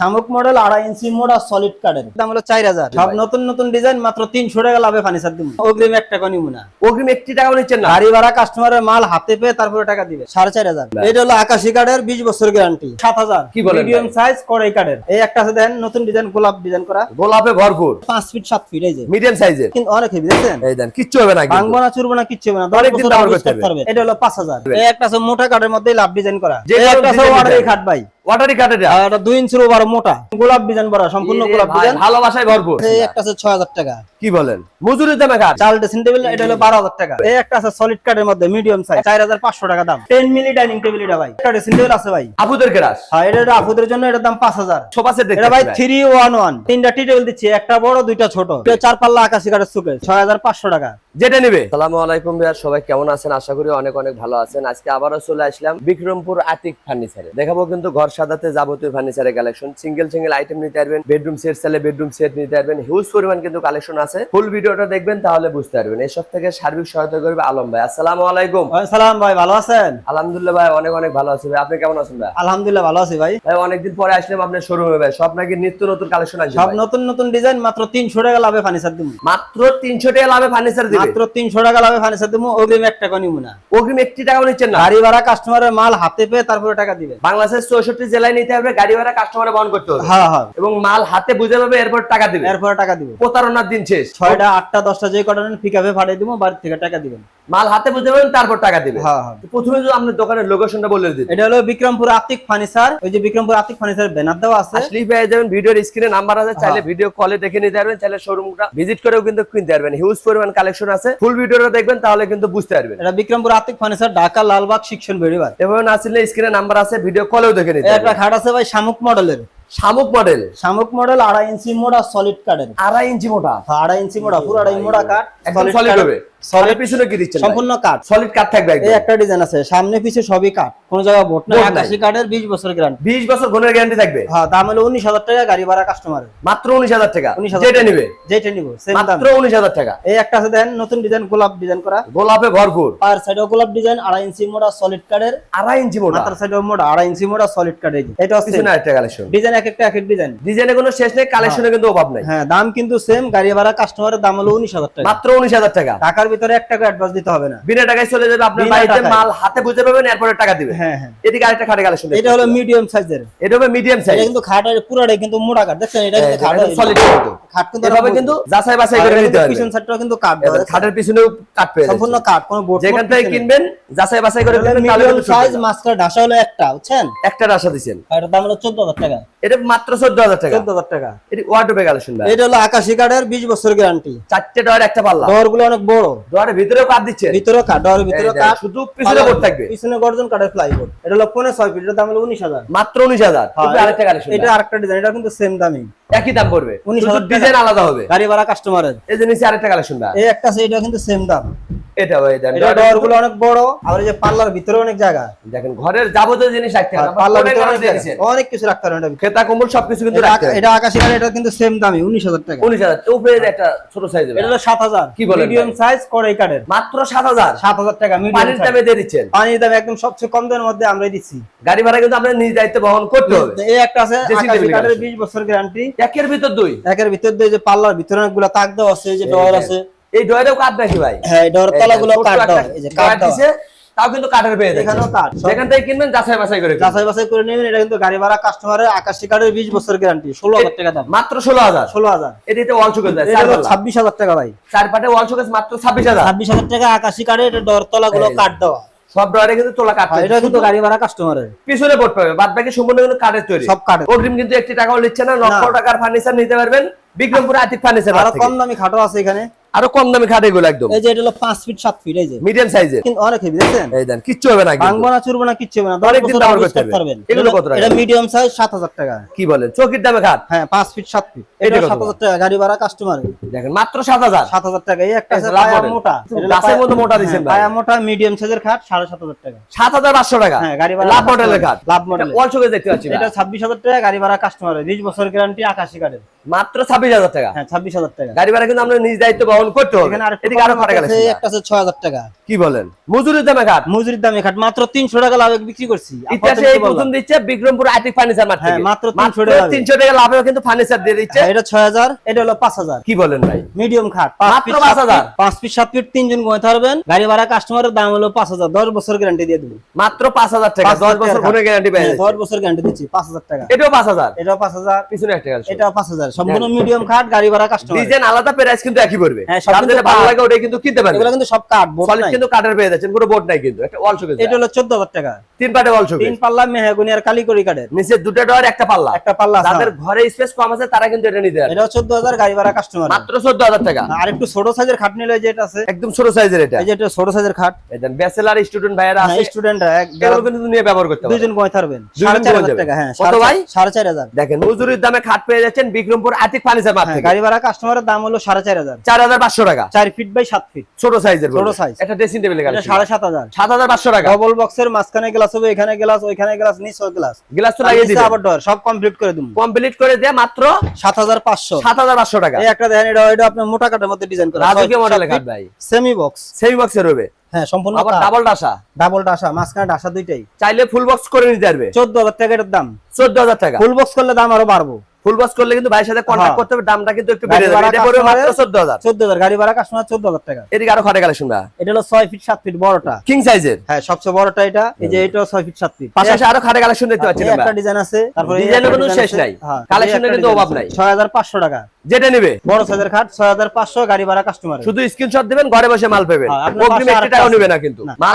শামুক মডেল আড়াই ইঞ্চি মোড আর সলিড কার্ডের দাম হলো চার হাজার। সব নতুন নতুন ডিজাইন মাত্র তিনশো টাকা লাভে ফার্নিচার দিব। অগ্রিম এক টাকা নিব না। অগ্রিম একটি টাকা নিচ্ছেন না? গাড়ি ভাড়া কাস্টমারের মাল হাতে পেয়ে তারপরে টাকা দিবে। সাড়ে চার হাজার। এটা হলো আকাশি কার্ডের বিশ বছর গ্যারান্টি সাত হাজার। কি বলেন মিডিয়াম সাইজ কড়াই কার্ডের এই একটা আছে দেন নতুন ডিজাইন গোলাপ ডিজাইন করা। গোলাপে ভরপুর। পাঁচ ফিট সাত ফিট এই যে। মিডিয়াম সাইজের কিন্তু অনেক হেভি দেখছেন? এই দেন কিচ্ছু হবে না ভাঙবো না চুরবো না কিচ্ছু হবে না। অনেক দিন ব্যবহার করতে পারবে। এটা হলো পাঁচ হাজার। এই একটা আছে মোটা কার্ডের মধ্যে লাভ ডিজাইন করা। যে এই একটা আছে ওয়াটারি খাট ভাই। ওয়াটারি কাটের আর এটা দুই ইঞ্চির ওভার মোটা। গোলাপ ডিজাইন বড় সম্পূর্ণ গোলাপ ডিজাইন। ভালোবাসায় ভরপুর। এই একটা আছে ছয় হাজার টাকা। কি বলেন? মজুরির দামে কাট চাল ড্রেসিং টেবিল এটা হলো বারো হাজার টাকা। এই একটা আছে সলিড কাঠের মধ্যে মিডিয়াম সাইজ চার হাজার পাঁচশো টাকা দাম। টেন মিলি ডাইনিং টেবিল এটা ভাই। একটা ড্রেসিং টেবিল আছে ভাই। আপুদের কেরাস হ্যাঁ এটা এটা আপুদের জন্য এটার দাম পাঁচ হাজার। সোফা সেট এটা ভাই থ্রি ওয়ান ওয়ান তিনটা টি টেবিল দিচ্ছি একটা বড় দুইটা ছোট। এটা চার পাল্লা আকাশি কাঠের সুকে ছয় হাজার পাঁচশো টাকা। যেটা নেবে? সালামু আলাইকুম ভাইয়া সবাই কেমন আছেন? আশা করি অনেক অনেক ভালো আছেন। আজকে আবারও চলে আসলাম বিক্রমপুর আতিক ফার্নিচারে দেখাবো কিন্তু ঘর সাজাতে যাবতীয় ফার্নিচারের কালেকশন সিঙ্গেল সিঙ্গেল আইটেম নিতে পারবেন বেডরুম সেট চাইলে বেডরুম সেট নিতে পারবেন। হিউজ পরিমাণ কিন্তু কালেকশন আছে। ফুল ভিডিওটা দেখবেন তাহলে বুঝতে পারবেন। এসব থেকে সার্বিক সহায়তা করবে আলম ভাই। আসসালামু আলাইকুম। ওয়ালাইকুম সালাম ভাই ভালো আছেন? আলহামদুলিল্লাহ ভাই অনেক অনেক ভালো আছি ভাই। আপনি কেমন আছেন ভাই? আলহামদুলিল্লাহ ভালো আছি ভাই। ভাই অনেকদিন পরে আসলাম আপনার শোরুমে ভাই। সব নাকি নিত্য নতুন কালেকশন আসবে সব নতুন নতুন ডিজাইন মাত্র তিনশো টাকা লাভে ফার্নিচার দিব মাত্র তিনশো টাকা লাভে ফার্নিচার দিবে? মাত্র তিনশো টাকা লাভে ফার্নিচার দিব অগ্রিম এক টাকা নিব না। অগ্রিম একটি টাকাও নিচ্ছেন না? গাড়ি ভাড়া কাস্টমারের মাল হাতে পেয়ে তারপরে টাকা দিবে। বাংলাদেশের চৌষট্টি জেলায় নিতে হবে গাড়ি ভাড়া কাস্টমারে বহন করতে হবে। হ্যাঁ হ্যাঁ। এবং মাল হাতে বুঝে পাবে এরপর টাকা দিবে। এরপরে টাকা দিবে। প্রতারণার দিন শেষ। ছয়টা আটটা দশটা যে কটা দিব বাড়ি থেকে টাকা দিবেন। মাল হাতে বুঝে পাবেন তারপর টাকা দিবে হ্যাঁ হ্যাঁ। প্রথমে যদি আপনার দোকানের লোকেশনটা বলে দিন এটা হলো বিক্রমপুর আতিক ফার্নিচার। ওই যে বিক্রমপুর আতিক ফার্নিচার ব্যানার দেওয়া আছে। আসলেই পেয়ে যাবেন ভিডিওর স্ক্রিনে নাম্বার আছে চাইলে হ্যাঁ। ভিডিও কলে দেখে নিতে পারবেন চাইলে শোরুমটা ভিজিট করেও কিন্তু কিনতে পারবেন। হিউজ পরিমাণ কালেকশন আছে। ফুল ভিডিওটা দেখবেন তাহলে কিন্তু বুঝতে পারবেন। এটা বিক্রমপুর আতিক ফার্নিচার ঢাকা লালবাগ শিক্ষণ বেড়িবার এবং আসলে স্ক্রিনে নাম্বার আছে ভিডিও কলেও দেখে নিতে একটা পারবেন। খাট আছে ভাই শামুক মডেলের শামুক মডেল? শামুক মডেল আড়াই ইঞ্চি মোড়া সলিড কাঠের আড়াই ইঞ্চি মোটা আড়াই ইঞ্চি মোড়া পুরো আড়াই মোড়া কাঠ সলিড হবে। সলিড পিছনে কি দিচ্ছেন সম্পূর্ণ কাঠ সলিড কাট থাকবে এই একটা ডিজাইন আছে সামনে পিছে সবই কাঠ কোন জায়গায় ভোট নাই। আকাশি কাঠের বিশ বছর গ্যারান্টি 20 বছর গুণের গ্যারান্টি থাকবে? হ্যাঁ দাম হলো উনিশ হাজার টাকা গাড়ি ভাড়া কাস্টমারের মাত্র 19000 টাকা? যেটা নেবে? যেটা নিব মাত্র 19000 টাকা। এই একটা আছে নতুন ডিজাইন গোলাপ ডিজাইন করা। গোলাপে ভরপুর। আর সাইডে গোলাপ ডিজাইন আড়াই ইঞ্চি মোড়া সলিড কাঠের আড়াই ইঞ্চি মোটা মাথার সাইডে মোড়া আড়াই ইঞ্চি মোড়া সলিড কাঠের এটা হচ্ছে একটা কালেকশন ডিজাইন এক একটা এক এক ডিজাইন ডিজাইনে কোনো শেষ নেই কালেকশনে কিন্তু অভাব নাই। হ্যাঁ দাম কিন্তু সেম গাড়ি ভাড়া কাস্টমারের দাম হলো উনিশ হাজার টাকা। মাত্র 19000 টাকা। টাকার ভিতরে এক টাকা অ্যাডভান্স দিতে হবে না। বিনা টাকায় চলে যাবে আপনার বাড়িতে মাল হাতে বুঝে পাবেন এরপরে টাকা দিবে হ্যাঁ হ্যাঁ। এদিকে আরেকটা খাটে কালেকশন এটা হলো মিডিয়াম সাইজের এটা হবে মিডিয়াম সাইজ কিন্তু খাটের পুরাটাই কিন্তু মোটা কাঠ দেখছেন এটা কিন্তু খাট সলিড কিন্তু। খাট কিন্তু এভাবে কিন্তু যাচাই বাছাই করে নিতে হবে। পিছন সাইডটাও কিন্তু কাঠ দেওয়া এবার আছে। খাটের পিছনেও কাট পেয়ে সম্পূর্ণ সম্পূর্ণ কোনো বোর্ড যেখান থেকে কিনবেন যাচাই বাছাই করে কিনবেন তাহলে সাইজ সাইজ ঢাসা হলো একটা বুঝছেন? একটা রাশা দিছেন এটার দাম হলো চোদ্দ হাজার টাকা। এটা মাত্র 14000 টাকা। চোদ্দ হাজার টাকা। এটি ওয়ার্ডরোবে কালেকশন ভাই। এটা হলো আকাশি কাঠের বিশ বছর গ্যারান্টি চারটে ডয়ার একটা পাল্লা। ডোরগুলো অনেক বড়। ডয়ারের ভিতরে কাট দিচ্ছে। ভিতরে কাঠ ডোরের ভিতরে কাঠ। শুধু পিছনে বোর্ড থাকবে। পিছনে গর্জন কাঠের প্লাইবোর্ড এটা হলো পনেরো ছয় ফিট এটার দাম হলো উনিশ হাজার। মাত্র 19000 এটা আরেকটা কালেকশন এটা আরেকটা ডিজাইন এটা কিন্তু সেম দামই। একই দাম পড়বে। 19,000। ডিজাইন আলাদা হবে। গাড়ি ভাড়া কাস্টমারের এই যে নিচে আরেকটা কালেকশন এই একটা আছে এটা কিন্তু সেম দাম। এটা ভাই দেন এটা ডোরগুলো অনেক বড় আর এই যে পার্লার ভিতরে অনেক জায়গা। দেখেন ঘরের যাবতীয় জিনিস রাখতে হবে পার্লার ভিতরে অনেক। অনেক কিছু রাখতে এটা খেতা কম্বল সবকিছু কিন্তু রাখতে এটা আকাশি এটা কিন্তু সেম দামই উনিশ হাজার টাকা। উনিশ হাজার উপরে একটা ছোট সাইজের এটা হলো সাত হাজার। কি বলেন মিডিয়াম? সাইজ কড়াই কাঠের। মাত্র সাত হাজার। সাত হাজার টাকা মিডিয়াম পানির দামে দিয়ে দিচ্ছেন। পানির দাম একদম সবচেয়ে কম দামের মধ্যে আমরা দিচ্ছি। গাড়ি ভাড়া কিন্তু আপনার নিজ দায়িত্ব বহন করতে হবে। এই একটা আছে আকাশি table কাঠের আছে। বিশ বছর গ্যারান্টি একের ভিতর দুই? একের ভিতর দিয়ে যে পার্লার ভিতরে অনেকগুলো তাক দেওয়া আছে যে ডর আছে। এই ডয়ারেও কাঠ নাকি ভাই। হ্যাঁ এই তলাগুলো কাঠ দেওয়া এই যে কাঠ দিছে, তাও কিন্তু কাঠের পেয়ে এখানেও কাঠ যেখান থেকে কিনবেন যাচাই বাছাই করে। যাচাই বাছাই করে নেবেন এটা কিন্তু গাড়ি ভাড়া কাস্টমারের আকাশি কার্ডের বিশ বছর গ্যারান্টি ষোলো হাজার টাকা দাম। মাত্র ষোলো হাজার? ষোলো হাজার। এটিতে ওয়াল শোকেস এটা চার হলো পাল্লা। ছাব্বিশ হাজার টাকা ভাই। চার পাটে ওয়াল শোকেস মাত্র ছাব্বিশ হাজার। ছাব্বিশ হাজার টাকা আকাশি কার্ডে এটা ডর তলাগুলো এই যে। কাঠ দেওয়া। সব ড্রয়ারে কিন্তু তোলা কাঠ এটা কিন্তু গাড়ি ভাড়া কাস্টমারের পিছনে বোর্ড পাবে বাদ বাকি সম্পূর্ণ কিন্তু কাঠের তৈরি। সব কাঠের। অগ্রিম কিন্তু একটি টাকাও নিচ্ছে না লক্ষ টাকার ফার্নিচার নিতে পারবেন বিক্রমপুর আতিক ফার্নিচার আরও কম দামি খাটো আছে এখানে। আরও কম দামি খাট এগুলো একদম। এই যে এটা হলো পাঁচ ফিট সাত ফিট এই যে। মিডিয়াম সাইজের কিন্তু অনেক হেভি দেখছেন? এই দেন কিচ্ছু হবে না কিন্তু। ভাঙবো না চুরবো না কিচ্ছু হবে না। অনেক দিন ব্যবহার করতে পারবেন। এগুলো কত টাকা? এটা মিডিয়াম সাইজ সাত হাজার টাকা। কি বলেন চৌকির দামে খাট? হ্যাঁ পাঁচ ফিট সাত ফিট এটা এটা কত? সাত হাজার টাকা। গাড়ি ভাড়া কাস্টমারের দেখেন মাত্র সাত হাজার। সাত হাজার টাকা। এই একটা আছে পায়া মোটা। এটা গাছের মতো মোটা দিছেন হ্যাঁ, ভাই। পায়া মোটা মিডিয়াম সাইজের খাট সাড়ে সাত হাজার টাকা। সাত হাজার পাঁচশো টাকা। হ্যাঁ গাড়ি ভাড়া লাভ মডেলের খাট। লাভ মডেল ওয়াল শোকেস দেখতে পাচ্ছি এটা ছাব্বিশ হাজার টাকা গাড়ি ভাড়া কাস্টমারের বিশ বছর গ্যারান্টি আকাশি কার্ডের মাত্র ছাব্বিশ হাজার টাকা। হ্যাঁ ছাব্বিশ হাজার টাকা। গাড়ি ভাড়া কিন্তু আমরা নিজ দায়িত্ব বহন করতে হবে। এদিকে আরও খাটা আছে, একটা আছে ছয় হাজার টাকা। কি বলেন? মজুরির দামে ঘাট মজুরির দামে খাট। মাত্র তিনশো টাকা লাভে বিক্রি করছি। ইতিহাসে এই প্রথম দিচ্ছে বিক্রমপুর আইটিক ফার্নিচার মার্ট হ্যাঁ, মাত্র 300 টাকা লাভে। তিনশো টাকা লাভে কিন্তু ফার্নিচার দিয়ে দিচ্ছে। এটা ছয় হাজার এটা হলো পাঁচ হাজার। কি বলেন ভাই? মিডিয়াম খাট। মাত্র 5,000 পাঁচ ফিট সাত ফিট তিনজন ঘুমাতে পারবেন। গাড়ি ভাড়া কাস্টমারের দাম হলো পাঁচ হাজার। দশ বছর গ্যারান্টি দিয়ে দেবো। মাত্র পাঁচ হাজার টাকা। পাঁচ দশ হাজার বছর টাকা। গ্যারান্টি দশ বছর গ্যারান্টি দিচ্ছি। পাঁচ হাজার টাকা। এটাও পাঁচ হাজার। এটাও পাঁচ হাজার। পিছনে একটা পাঁচ হাজার। সম্পূর্ণ মিডিয়াম খাট গাড়ি ভাড়া কাস্টমার ডিজাইন আলাদা প্রাইস কিন্তু একই পড়বে। সব যার ভালো লাগে ওটাই কিন্তু কিনতে পারবে। এগুলো কিন্তু সব কাঠ সলিড কিন্তু কাঠের পেয়ে যাচ্ছেন কোনো বোর্ড নাই কিন্তু একটা ওয়াল শোকেস এটা হলো চোদ্দ হাজার টাকা। তিন পাটে ওয়াল শোকেস তিন পাল্লা মেহাগুনি আর কালিকরি কাঠের নিচে দুটো ডোর একটা পাল্লা। একটা পাল্লা আছে ঘরে স্পেস কম আছে তারা কিন্তু এটা নিতে পারবে। এটাও চোদ্দ গাড়ি ভাড়া কাস্টমার মাত্র চোদ্দ হাজার টাকা। আর একটু ছোট সাইজের খাট নিলে যেটা আছে। একদম ছোট সাইজের এটা। এই যে এটা ছোট সাইজের খাট। ব্যাচেলার স্টুডেন্ট ভাইয়েরা আছে। স্টুডেন্ট এগুলো কিন্তু নিয়ে ব্যবহার করতে পারবে দুইজন ঘুমাতে পারবেন দুইজন সাড়ে চার ঘুমাতে হাজার টাকা হ্যাঁ কত ভাই? চার- সাড়ে চার হাজার। দেখেন মজুরির দামে খাট পেয়ে যাচ্ছেন বিক্রমপুর আতিক ফার্নিচার মার্ট হ্যাঁ, গাড়ি ভাড়া কাস্টমারের দাম হলো সাড়ে চার হাজার চার হাজার পাঁচশো টাকা। চার ফিট বাই সাত ফিট। ছোট সাইজের ছোট size। একটা ড্রেসিং টেবিলের এটা গাড়ি সাড়ে সাত হাজার। সাত হাজার পাঁচশো টাকা। ডবল বক্সের মাঝখানে গ্লাস হবে এখানে গ্লাস ওইখানে গ্লাস নিচে গ্লাস গ্লাস তো লাগিয়ে দিবে আবার ডর সব কমপ্লিট করে দিব। কমপ্লিট করে দিয়ে মাত্র সাত হাজার পাঁচশো। সাত হাজার পাঁচশো টাকা। এই একটা দেখেন এটা এটা আপনার মোটা কাঠের মধ্যে ডিজাইন করা। রাজকীয় মডেলের কাঠ ভাই। সেমি বক্স সেমি বক্সের হবে। হ্যাঁ সম্পূর্ণ আবার ডাবল ডাসা ডাবল ডাসা মাঝখানে ডাসা দুইটাই। চাইলে ফুল বক্স করে নিতে পারবে। চোদ্দ হাজার টাকা এটার দাম। চোদ্দ হাজার টাকা। ফুল বক্স করলে দাম আরও বাড়বো। ফুল বক্স করলে কিন্তু ভাইয়ের সাথে কন্ট্যাক্ট হ্যাঁ। করতে হবে দামটা কিন্তু একটু বেড়ে যাবে। এটা পড়বে মাত্র customer-এর- চোদ্দ হাজার। চোদ্দ হাজার গাড়ি ভাড়া কাস্টমার চোদ্দ হাজার টাকা। এদিকে আরও খাটে কালেকশন না এটা হলো ছয় ফিট সাত ফিট বড়টা। কিং সাইজের হ্যাঁ সবচেয়ে বড়টা এটা। এই যে এটাও ছয় ফিট সাত ফিট পাশাপাশি আরও কালেকশন দেখতে পাচ্ছেন একটা ডিজাইন আছে তারপরে ডিজাইনের কোনো শেষ নাই। হ্যাঁ, এই একটা কিন্তু অভাব নাই। ছয় হাজার পাঁচশো টাকা। যেটা নেবে। বড় সাইজের খাট ছয় হাজার পাঁচশো গাড়ি ভাড়া কাস্টমার শুধু স্ক্রিনশট দিবেন ঘরে বসে মাল পাবেন। হ্যাঁ, অগ্রিম টাকাও নেবে না কিন্তু। মাল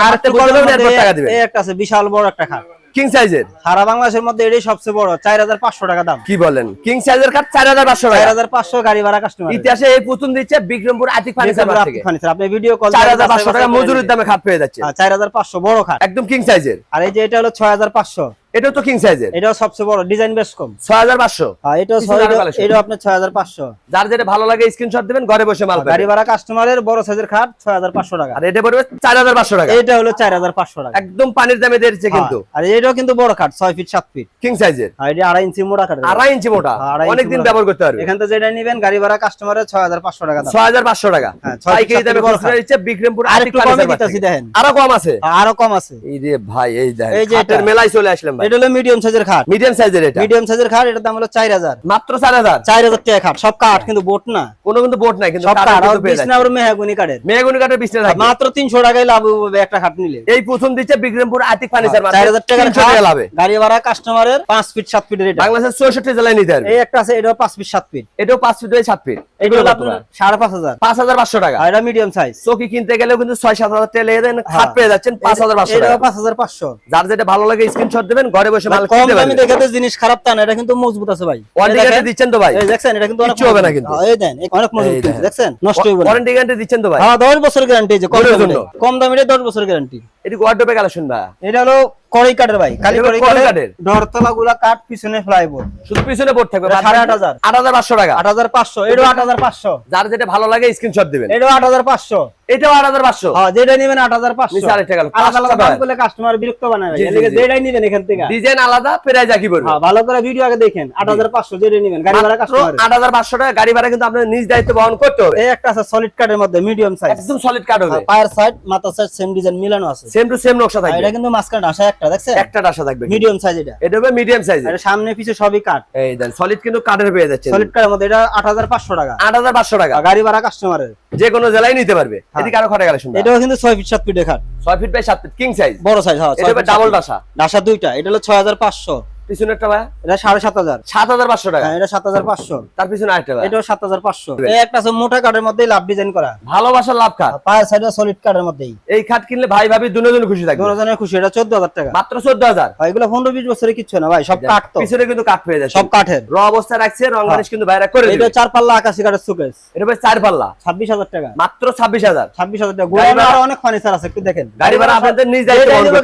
টাকা দিবেন। এই একটা আছে বিশাল বড় একটা খাট। কিং সাইজের সারা বাংলাদেশের মধ্যে এটাই সবচেয়ে বড় চার হাজার পাঁচশো টাকা দাম। কি বলেন? কিং সাইজের কাঠ চার হাজার পাঁচশো চার হাজার পাঁচশো গাড়ি ভাড়া কাস্টমার ইতিহাসে এই প্রথম দিচ্ছে বিক্রমপুর আতিক ফার্নিচার আপনি ভিডিও কল চার হাজার পাঁচশো টাকা মজুরির দামে খাট পেয়ে যাচ্ছে। চার হাজার পাঁচশো বড় খাট একদম কিং সাইজের আর এই যে এটা হলো ছয় হাজার পাঁচশো। এটাও তো কিং সাইজের এটাও সবচেয়ে বড় ডিজাইন বেশ কম। ছয় হাজার পাঁচশো। আর এটাও কিছু ছয়- দামি collection। এটাও আপনার ছয় হাজার পাঁচশো। যার যেটা ভালো লাগে স্ক্রিনশট দিবেন ঘরে বসে মাল পাবেন। গাড়ি ভাড়া কাস্টমারের বড় সাইজের খাট ছয় হাজার পাঁচশো টাকা। আর এটা পড়বে চার হাজার পাঁচশো টাকা। এটা হলো চার হাজার পাঁচশো টাকা। একদম পানির দামে কিন্তু হ্যাঁ, আর এটাও কিন্তু বড় খাট ছয় ফিট সাত ফিট কিং সাইজের আর এটা আড়াই ইঞ্চি মোটা খাট আড়াই ইঞ্চি মোটা। অনেক দিন ব্যবহার করতে পারবে। এখান থেকে যেটা নিবেন গাড়ি ভাড়া কাস্টমারের ছয় হাজার পাঁচশো টাকা দাম। ছয় হাজার পাঁচশো টাকা। হ্যাঁ, ছয় কেজি দামে বড় খাট। দিচ্ছে বিক্রমপুর আর একটু কমে দিতেছি দেখেন। আরও কম আছে। আরও কম আছে। এই রে ভাই এই দেখেন এই যে খাটের এটা। মেলায় চলে আসলাম ভাই। এটা হলো মিডিয়াম সাইজের খাট। মিডিয়াম সাইজের এটা। মিডিয়াম সাইজের খাট এটার দাম হলো চার হাজার। মাত্র চার হাজার? চার হাজার টাকা খাট। সব কাঠ কিন্তু বোট না। কোনো কিন্তু বোর্ড নাই কিন্তু সব কাঠের কাঠ। আর কিন্তু বিছনা আর মেহাগুনি কাঠের। মেহগুনি কাঠের বিছনা থাকবে। মাত্র তিনশো টাকায় লাভ হবে একটা খাট নিলে। এই প্রথম দিচ্ছে বিক্রমপুর আতিক ফার্নিচার মার্ট চার হাজার টাকার খাট, টাকা লাভে। গাড়ি ভাড়া কাস্টমারের পাঁচ ফিট সাত ফিটের এটা। বাংলাদেশের জেলায় নিতে পারবে। এই একটা আছে এটাও পাঁচ ফিট সাত ফিট এটাও পাঁচ ফিট বাই সাত ফিট এটা হলো আপনার সাড়ে পাঁচ হাজার। পাঁচ হাজার পাঁচশো টাকা। আর এটা মিডিয়াম সাইজ চৌকি কিনতে গেলেও কিন্তু ছয় সাত হাজার টাকা লেগে দেন খাট হ্যাঁ। পেয়ে যাচ্ছেন পাঁচ হাজার পাঁচশো এটাও টাকা। পাঁচ হাজার পাঁচশো। যার যেটা ভালো লাগে স্ক্রিনশট দেবেন ঘরে বসে মাল কিনতে পারবে। পারবেন দেখে তো জিনিস খারাপ তা না এটা কিন্তু মজবুত আছে ভাই। ওয়ারেন্টি গ্যারান্টি দিচ্ছেন তো ভাই? এই দেখছেন এটা কিন্তু অনেক হবে না কিন্তু। এই দেন অনেক মজবুত কিন্তু, দেখেন। নষ্ট হবে না। ওয়ারেন্টি গ্যারান্টি দিচ্ছেন তো ভাই? হ্যাঁ দশ বছর গ্যারান্টি যে কম দামে কম দামে দশ বছর গ্যারান্টি এটি ওয়ার্ডরোবে কালেকশন ভাই? এটা হলো কড়াই কাঠের ভাই খালি কড়াই কড়াই কাঠের কাঠের? ডরতলা গুলা কাঠ পিছনে ফ্লাইবোর্ড শুধু পিছনে বোর্ড থাকবে সাড়ে আট হাজার। আট হাজার পাঁচশো টাকা। আট হাজার পাঁচশো এটাও আট হাজার পাঁচশো। যার যেটা ভালো লাগে স্ক্রিনশট দিবেন। এটাও আট হাজার পাঁচশো। এটাও আট হাজার পাঁচশো। হ্যাঁ যেটা নিবেন আট হাজার পাঁচশো। নিচে আলাদা আলাদা দাম করলে কাস্টমার বিরক্ত বানাবে জি, জি, এদিকে জি। যেটাই নিবেন এখান থেকে। ডিজাইন আলাদা প্রাইস একই পড়বে। হ্যাঁ ভালো করে ভিডিও আগে দেখেন আট হাজার পাঁচশো যেটা নিবেন গাড়ি ভাড়া কাস্টমার আট হাজার পাঁচশো টাকা গাড়ি ভাড়া কিন্তু আপনার নিজ দায়িত্ব বহন করতে হবে। এই একটা আছে সলিড কাঠের মধ্যে মিডিয়াম সাইজ একদম সলিড কাট হবে। পায়ের সাইড মাথার সাইড সেম ডিজাইন মিলানো আছে। সেম টু সেম নকশা এটা কিন্তু মাঝখানে একটা দেখছেন? একটা ডাসা থাকবে মিডিয়াম সাইজ এটা। এটা হবে মিডিয়াম সাইজ এটা সামনে পিছে সবই কাঠ এই দেন সলিড কিন্তু কাঠের পেয়ে যাচ্ছে সলিড কাঠের মধ্যে এটা আট হাজার পাঁচশো টাকা। আট হাজার পাঁচশো টাকা। গাড়ি ভাড়া কাস্টমারের যে কোনো জেলায় নিতে পারবে। হ্যাঁ। এদিকে আরও গেলে কালেকশন এটাও কিন্তু 6 ফিট সাত ফিটের খাট 6 feet by 7 feet king size বড় সাইজ হ্যাঁ এটা হবে ডাবল ডাসা ডাসা দুইটা। এটা হলো ছয় হাজার পাঁচশো। পিছনেরটা ভাই? এটা সাড়ে সাত হাজার। সাত হাজার পাঁচশো টাকা। হ্যাঁ এটা সাত হাজার পাঁচশো। তার পিছনে আরেকটা এটাও সাত হাজার পাঁচশো। একটা আছে মোটা কাঠের মধ্যে লাভ ডিজাইন করা। ভালোবাসার লাভ খাট পায়ের সাইডে সলিড কাঠের মধ্যেই। এই খাট কিনলে ভাই ভাবি দুজন খুশি থাকবে। দুজনের খুশি এটা চোদ্দ হাজার টাকা। মাত্র চোদ্দ হাজার। এগুলো পনেরো বিশ বছরের কিচ্ছু না ভাই সব কাঠ তো। পিছনে কিন্তু কাঠ পেয়ে যাচ্ছে সব কাঠের। র অবস্থা রাখছে রং বানিশ কিন্তু বাইরে করে এটা চার পাল্লা আকাশি কাঠের সুকেস এটা ভাই চার পাল্লা। ছাব্বিশ হাজার টাকা। মাত্র ছাব্বিশ হাজার। ছাব্বিশ হাজার টাকা। গাড়ি অনেক ফার্নিচার আছে একটু দেখেন। গাড়ি ভাড়া আপনাদের নিজ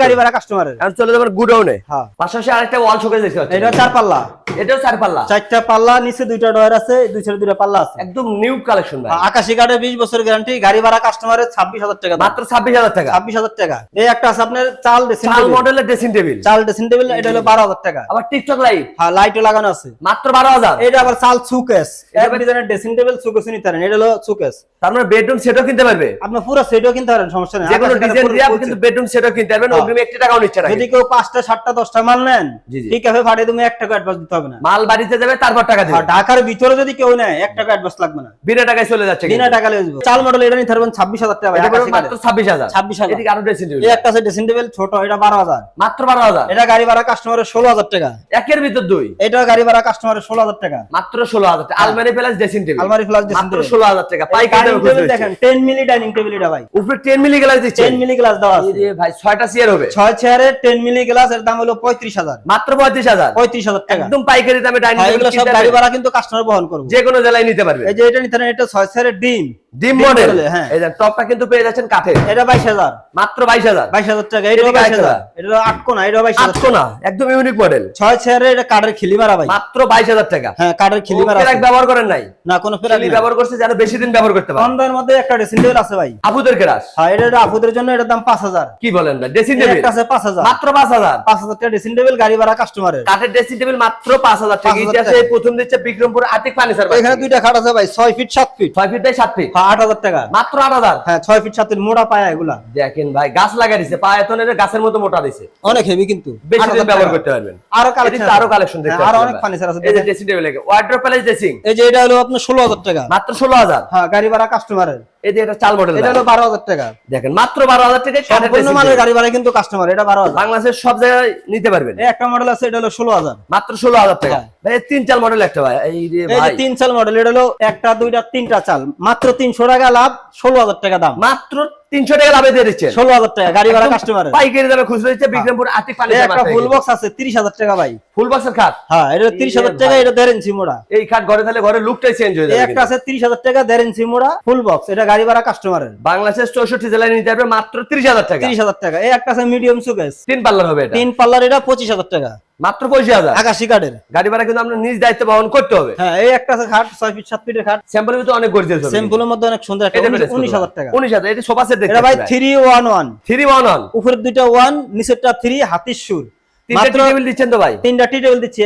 গাড়ি ভাড়া কাস্টমারের চলে যাবেন গুডাউনে। হ্যাঁ। পাশাপাশি আরেকটা ওয়াল শোকেস দেখতে পাচ্ছি এটা চার পাল্লা। এটাও চার পাল্লা। চারটা পাল্লা নিচে দুইটা ডয়ার আছে দুই সাইডে দুইটা পাল্লা আছে। একদম নিউ কালেকশন ভাই। আকাশি কার্ডে বিশ বছর গ্যারান্টি গাড়ি ভাড়া কাস্টমারের ছাব্বিশ হাজার টাকা মাত্র ছাব্বিশ হাজার টাকা। ছাব্বিশ হাজার টাকা। এই একটা আছে আপনার চাল ড্রেসিং চাল মডেলের ড্রেসিং টেবিল চাল ড্রেসিং টেবিল এটা হলো বারো হাজার টাকা। আবার টিকটক লাইট হ্যাঁ লাইটও লাগানো আছে। মাত্র বারো হাজার। এটা আবার চাল সুকেস এক ডিজাইনের ড্রেসিং টেবিল সুকেস নিতে পারেন। এটা হলো সুকেস তার মানে বেডরুম সেটও কিনতে পারবে। আপনি পুরো সেটও কিনতে পারেন সমস্যা নেই। যে কোনো ডিজাইন দিয়ে আপনি কিন্তু বেডরুম সেটও কিনতে পারবেন হ্যাঁ। অগ্রিম একটি টাকাও নিচ্ছে না যদি কেউ পাঁচটা সাতটা দশটা মাল নেন। ঠিক আছে ফাটে তুমি এক টাকা অ্যাডভান্স দিতে হবে না। মাল বাড়িতে যাবে তারপর টাকা দিবে। ঢাকার ভিতরে যদি কেউ নেয় এক টাকা অ্যাডভান্স লাগবে না। বিনা টাকায় চলে যাচ্ছে বিনা টাকা লেগে চাল মডেল এটা নিতে পারবেন ছাব্বিশ হাজার টাকা। ভাই, এটা মাত্র কার্ডে। ছাব্বিশ হাজার। 26,000 এদিকে আরও ড্রেসিং টেবিল এই একটা আছে ড্রেসিং টেবিল ছোট এটা বারো হাজার। মাত্র বারো হাজার। এটা গাড়ি ভাড়া কাস্টমারের ষোলো হাজার টাকা। একের ভিতর দুই। এটা গাড়ি ভাড়া কাস্টমারের ষোলো হাজার টাকা। মাত্র ষোলো হাজার টাকা। আলমারি প্লাস ড্রেসিং টেবিল আলমারি প্লাস ড্রেসিং মাত্র টেবিল ষোলো হাজার টাকা। খুচরো দেখেন টেন মিলি ডাইনিং টেবিল এটা ভাই। উপরে টেন মিলি গ্লাস দিচ্ছে। টেন মিলি গ্লাস দেওয়া আছে। ভাই ছয়টা চেয়ার হবে। ছয় চেয়ারের টেন মিলি গ্লাস এর দাম হলো পঁয়ত্রিশ হাজার। মাত্র পঁয়ত্রিশ হাজার। পঁয়ত্রিশ হাজার টাকা। একদম পাইকারি দামে হ্যাঁ, সব গাড়ি ভাড়া কিন্তু কাস্টমার বহন করবে। যে কোনো জেলায় নিতে পারবে। এই যে এটা নিতে এটা ছয় চেয়ারের ডিম। ডিম মডেল হ্যাঁ। এই যে টপটা কিন্তু পেয়ে যাচ্ছেন কাঠের। এটা বাইশ হাজার। মাত্র বাইশ হাজার। বাইশ হাজার টাকা এদিকে বাইশ হাজার। এটা আটকো না এটাও বাইশ আটশো না একদম ইউনিক মডেল ছয় চেয়ারের এটা কাঠের খিলি মারা ভাই। মাত্র বাইশ হাজার টাকা। হ্যাঁ কাঠের খিলি মারা ফেরাক ব্যবহার করেন নাই। না কোনো ফেরাক ব্যবহার করছে যেন বেশি দিন ব্যবহার করতে পারে। কম মধ্যে একটা ড্রেসিং টেবিল আছে ভাই। আবুদের কেরাস হ্যাঁ এটা এটা আপুদের জন্য এটার দাম পাঁচ হাজার। কি বলেন ভাই? ড্রেসিং টেবিল একটা আছে পাঁচ হাজার। মাত্র পাঁচ হাজার। পাঁচ হাজার টাকা ড্রেসিং টেবিল গাড়ি ভাড়া কাস্টমারের কাঠের ড্রেসিং টেবিল মাত্র পাঁচ হাজার টাকা। ইতিহাসে প্রথম দিচ্ছে বিক্রমপুর আতিক ফার্নিচার এখানে দুইটা খাট আছে ভাই ছয় ফিট সাত ফিট ছয় ফিট বাই সাত ফিট হ্যাঁ আট হাজার টাকা। মাত্র হ্যাঁ ছয় ফিট সাত ফিট মোটা পায়া এগুলা। দেখেন ভাই গাছ লাগা দিছে গাছের মতো মোটা দিছে। অনেক হেভি কিন্তু। বেশি দিন ব্যবহার করতে পারবেন। আরও কালেকশন তো আরও কালেকশন দেখতে আরও অনেক ফার্নিচার আছে। এই যে dressing table wardrobe palace dressing এই যে এটা হলো আপনার ষোলো হাজার টাকা। মাত্র ষোলো হাজার। হ্যাঁ গাড়ি ভাড়া কাস্টমারের এই যে এটা চাল মডেল এটা হলো বারো হাজার টাকা। দেখেন মাত্র বারো হাজার সম্পূর্ণ মালের গাড়ি ভাড়া কিন্তু কাস্টমার এটা বারো হাজার। বাংলাদেশের সব জায়গায় নিতে পারবেন। এই একটা মডেল আছে এটা হলো ষোলো হাজার। মাত্র ষোলো হাজার টাকা। হ্যাঁ। ভাই তিন চাল মডেল একটা ভাই। এই এই তিন চাল মডেল এটা হলো একটা দুইটা তিনটা চাল। মাত্র তিনশো টাকা লাভ ষোলো হাজার টাকা দাম। মাত্র তিনশো টাকা লাভে দিয়ে দিচ্ছেন। ষোলো হাজার টাকা গাড়ি ভাড়া কাস্টমারের পাইকারি দামে খুচরো দিচ্ছে বিক্রমপুর আতিক পানি একটা ফুল বক্স আছে তিরিশ হাজার টাকা ভাই। ফুল বক্সের খাট? হ্যাঁ এটা তিরিশ হাজার এই টাকা এটা দেড় ইঞ্চি মোড়া। এই খাট ঘরে তাহলে ঘরে লুকটাই চেঞ্জ হয়ে যাবে একটা আছে তিরিশ হাজার টাকা দেড় ইঞ্চি মোড়া ফুল বক্স এটা গাড়ি ভাড়া কাস্টমারের বাংলাদেশের চৌষট্টি জেলায় নিতে পারবে মাত্র তিরিশ হাজার টাকা। তিরিশ হাজার টাকা এই একটা আছে মিডিয়াম সুকেস তিন পাল্লার হবে এটা। তিন পাল্লার এটা পঁচিশ হাজার টাকা। মাত্র হাজার। আকাশি কার্ডের গাড়ি ভাড়া কিন্তু আমরা নিজ দায়িত্ব বহন করতে হবে। হ্যাঁ এই একটা খাট ছয় ফিট সাত ফিটের খাট। স্যাম্পলের ভিতরে অনেক গর্জিয়াস হবে। সিম্পলের মধ্যে অনেক সুন্দর একটা উনিশ-? হাজার টাকা। উনিশ হাজার এটা সোফা সেট এটা ভাই three one one three one one উপরের দুইটা ওয়ান নিচেরটা থ্রি হাতির সুর।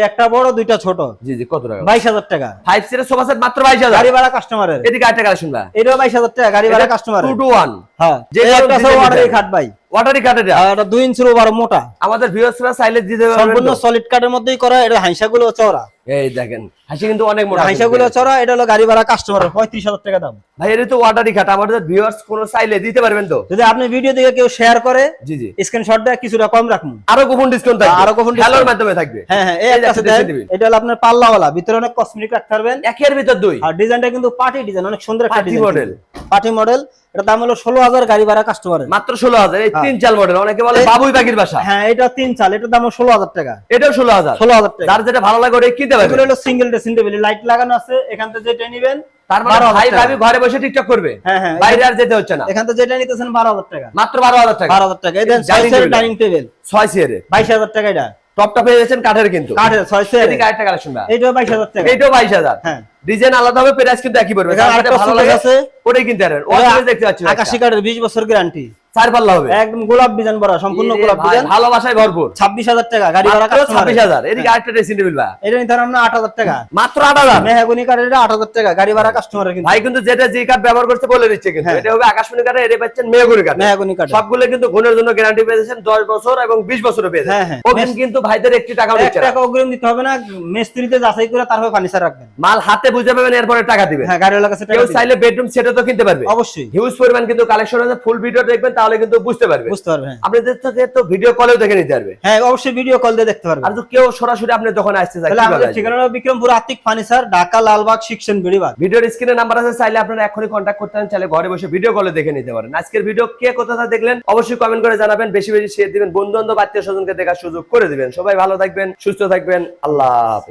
একটা বড় দুইটা ছোট। জি জি কত টাকা? বাইশ হাজার টাকা। ফাইভ সিটের সোফা সেট মাত্র বাইশ হাজার। গাড়ি ভাড়া কাস্টমারের কালেকশন ভাই এটাও বাইশ হাজার টাকা গাড়ি ভাড়া টু টু ওয়ান হ্যাঁ যে এই আছে ওয়াটারি খাট ভাই। ওয়াটারি কাটের আর এটা দুই ইঞ্চির ওভার মোটা। আমাদের ভিউয়ার্সরা চাইলে দিতে পারবেন সম্পূর্ণ সলিড কাঠের মধ্যেই করা এটা হাইসা চওড়া। এই দেখেন হাসি কিন্তু অনেক মোটা হাইসা গুলো এটা হলো গাড়ি ভাড়া কাস্টমারের পঁয়ত্রিশ হাজার টাকা দাম। ভাই এটা তো ওয়াটারি কাট আমাদের ভিউয়ার্স কোন চাইলে দিতে পারবেন তো। যদি আপনি ভিডিও দেখে কেউ শেয়ার করে জি জি। স্ক্রিনশট দেয় কিছুটা কম রাখুন। আরও গোপন ডিসকাউন্ট থাকবে। আরও গোপন মাধ্যমে থাকবে। হ্যাঁ হ্যাঁ এই। এটা হলো আপনার পাল্লাওয়ালা ভিতরে অনেক কসমেটিক রাখতে পারবেন। একের ভিতর দুই। আর ডিজাইনটা কিন্তু পার্টি ডিজাইন অনেক সুন্দর একটা ডিজাইন model। পার্টি মডেল এটা দাম হলো ষোলো হাজার গাড়ি ভাড়া কাস্টমারের মাত্র ষোলো হাজার এই তিন চাল মডেল অনেকে বলে বাবুই পাখির বাসা। হ্যাঁ এটা তিন চাল এটার দাম ষোলো হাজার টাকা। এটাও ষোলো হাজার। ষোলো হাজার টাকা। যার যেটা ভালো লাগে ওটা কিনতে এগুলো হলো সিঙ্গেল ড্রেসিং টেবিল লাইট লাগানো আছে এখান থেকে যেটা নিবেন মানে 12,000 ভাই টাকা। ভাবি ঘরে বসে টিকটক করবে। হ্যাঁ হ্যাঁ বাইরে আর যেতে হচ্ছে না। এখান থেকে যেটা নিতেছেন বারো হাজার টাকা। মাত্র বারো হাজার টাকা। বারো হাজার টাকা। ডাইনিং টেবিল ছয় সিয়ারে বাইশ হাজার টাকা এটা। টপটা পেয়ে যাচ্ছেন কাঠের কিন্তু। কাঠের এদিকে আরেকটা কালেকশন ভাই। টাকা। হ্যাঁ। ডিজাইন আলাদা হবে প্রাইস কিন্তু একই পড়বে। আরেকটা ভালো লাগে আছে। ওটাই কিনতে পারেন দেখতে পাচ্ছি আকাশি কাঠের বিশ বছর গ্যারান্টি চার পাল্লা হবে। একদম গোলাপ ডিজাইন ভরা সম্পূর্ণ গোলাপ ডিজাইন। ভালোবাসায় ভরপুর। ছাব্বিশ হাজার টাকা গাড়ি ভাড়া মাত্র কাস্টমার ছাব্বিশ হাজার। এদিকে আরেকটা ড্রেসিং এটা নিতে আমরা আট হাজার টাকা। মাত্র আট হাজার। কাঠের এটা আট হাজার টাকা গাড়ি ভাড়া কাস্টমারের কিন্তু। ভাই কিন্তু যেটা যে কাঠ ব্যবহার করছে বলে দিচ্ছে কিন্তু। হ্যাঁ। এটা হবে আকাশমণি কাঠে এটা পাচ্ছেন কাঠ মেহাগুনি কাঠ সবগুলো কিন্তু গুণের জন্য গ্যারান্টি পেয়েছেন দশ বছর এবং বিশ বছরও পেয়েছেন কিন্তু ভাইদের একটি টাকাও এক নিচ্ছে টাকা অগ্রিম দিতে হবে না মিস্ত্রিতে যাচাই করে তারপরে ফার্নিচার রাখবেন। মাল হাতে বুঝে পাবেন এরপরে টাকা দিবেন। হ্যাঁ গাড়িওয়ালার কাছে টাকা কেউ চাইলে বেডরুম সেটও তো কিনতে পারবে। অবশ্যই। হিউজ পরিমাণ কিন্তু কালেকশন আছে ফুল ভিডিও দেখবেন তাহলে কিন্তু বুঝতে পারবে। বুঝতে পারবে হ্যাঁ। আপনাদের থেকে তো ভিডিও কলেও দেখে নিতে পারবে। হ্যাঁ অবশ্যই ভিডিও কল দিয়ে দেখতে পারবে। আর কেউ সরাসরি আপনি যখন আসতে তাহলে আমাদের ঠিকানা বিক্রমপুর আতিক ফার্নিচার ঢাকা লালবাগ শিক্ষণ বেড়িবাগ ভিডিওর স্ক্রিনে নাম্বার আছে চাইলে আপনারা এখনই কন্ট্যাক্ট করতে পারেন চাইলে ঘরে বসে ভিডিও কলে দেখে নিতে পারেন। আজকের ভিডিও কে কোথা দেখলেন অবশ্যই কমেন্ট করে জানাবেন বেশি বেশি শেয়ার দিবেন বন্ধু বান্ধব আত্মীয় স্বজনকে দেখার সুযোগ করে দিবেন। সবাই ভালো থাকবেন সুস্থ থাকবেন আল্লাহ হাফেজ।